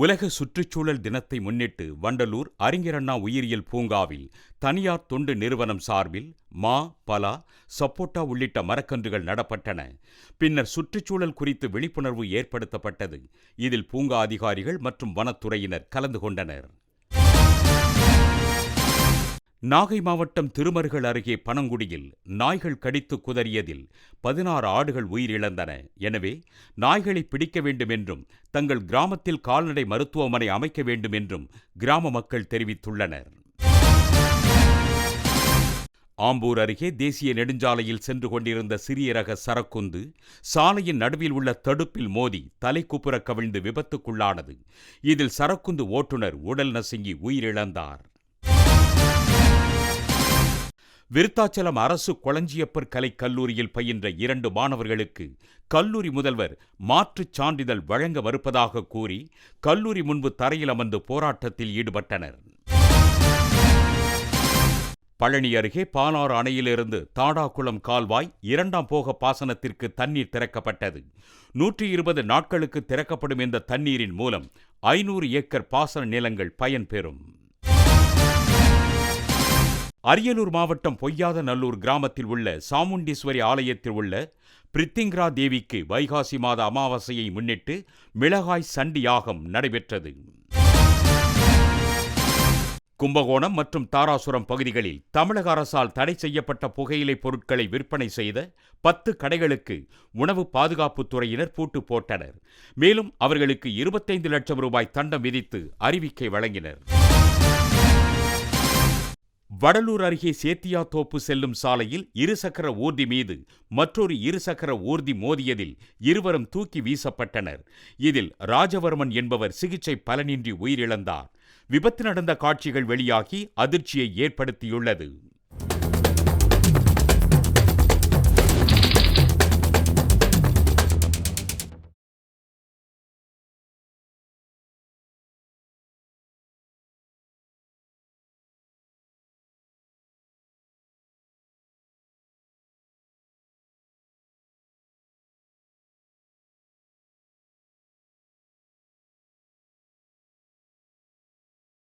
உலக சுற்றுச்சூழல் தினத்தை முன்னிட்டு வண்டலூர் அறிஞரண்ணா உயிரியல் பூங்காவில் தனியார் தொண்டு நிறுவனம் சார்பில் மா பலா சப்போட்டா உள்ளிட்ட மரக்கன்றுகள் நடப்பட்டன. பின்னர் சுற்றுச்சூழல் குறித்து விழிப்புணர்வு ஏற்படுத்தப்பட்டது. இதில் பூங்கா அதிகாரிகள் மற்றும் வனத்துறையினர் கலந்து கொண்டனர். நாகை மாவட்டம் திருமருகல் அருகே பனங்குடியில் நாய்கள் கடித்து குதறியதில் பதினாறு ஆடுகள் உயிரிழந்தன. எனவே நாய்களை பிடிக்க வேண்டும் என்றும் தங்கள் கிராமத்தில் கால்நடை மருத்துவமனை அமைக்க வேண்டும் என்றும் கிராம மக்கள் தெரிவித்துள்ளனர். ஆம்பூர் அருகே தேசிய நெடுஞ்சாலையில் சென்று கொண்டிருந்த சிறிய ரக சரக்குந்து சாலையின் நடுவில் உள்ள தடுப்பில் மோதி தலைக்குப்புற கவிழ்ந்து விபத்துக்குள்ளானது. இதில் சரக்குந்து ஓட்டுநர் உடல் நசுங்கி உயிரிழந்தார். விருத்தாச்சலம் அரசு கொளஞ்சியப்பர் கலைக் கல்லூரியில் பயின்ற இரண்டு மாணவர்களுக்கு கல்லூரி முதல்வர் மாற்றுச் சான்றிதழ் வழங்க மறுப்பதாக கூறி கல்லூரி முன்பு தரையில் அமர்ந்து போராட்டத்தில் ஈடுபட்டனர். பழனி அருகே பாலாறு அணையிலிருந்து தாடாக்குளம் கால்வாய் இரண்டாம் போக பாசனத்திற்கு தண்ணீர் திறக்கப்பட்டது. நூற்றி இருபது நாட்களுக்கு திறக்கப்படும் இந்த தண்ணீரின் மூலம் ஐநூறு ஏக்கர் பாசன நிலங்கள் பயன்பெறும். அரியலூர் மாவட்டம் பொய்யாத நல்லூர் கிராமத்தில் உள்ள சாமுண்டீஸ்வரி ஆலயத்தில் உள்ள பிரித்திங்ரா தேவிக்கு வைகாசி மாத அமாவாசையை முன்னிட்டு மிளகாய் சண்டி யாகம் நடைபெற்றது. கும்பகோணம் மற்றும் தாராசுரம் பகுதிகளில் தமிழக அரசால் தடை செய்யப்பட்ட புகையிலை பொருட்களை விற்பனை செய்த பத்து கடைகளுக்கு உணவு பாதுகாப்புத் துறையினர் பூட்டு போட்டனர். மேலும் அவர்களுக்கு இருபத்தைந்து லட்சம் ரூபாய் தண்டம் விதித்து அறிவிக்கை வழங்கினர். வடலூர் அருகே சேத்தியாத்தோப்பு செல்லும் சாலையில் இருசக்கர ஊர்தி மீது மற்றொரு இருசக்கர ஊர்தி மோதியதில் இருவரும் தூக்கி வீசப்பட்டனர். இதில் ராஜவர்மன் என்பவர் சிகிச்சை பலனின்றி உயிரிழந்தார். விபத்து நடந்த காட்சிகள் வெளியாகி அதிர்ச்சியை ஏற்படுத்தியுள்ளது.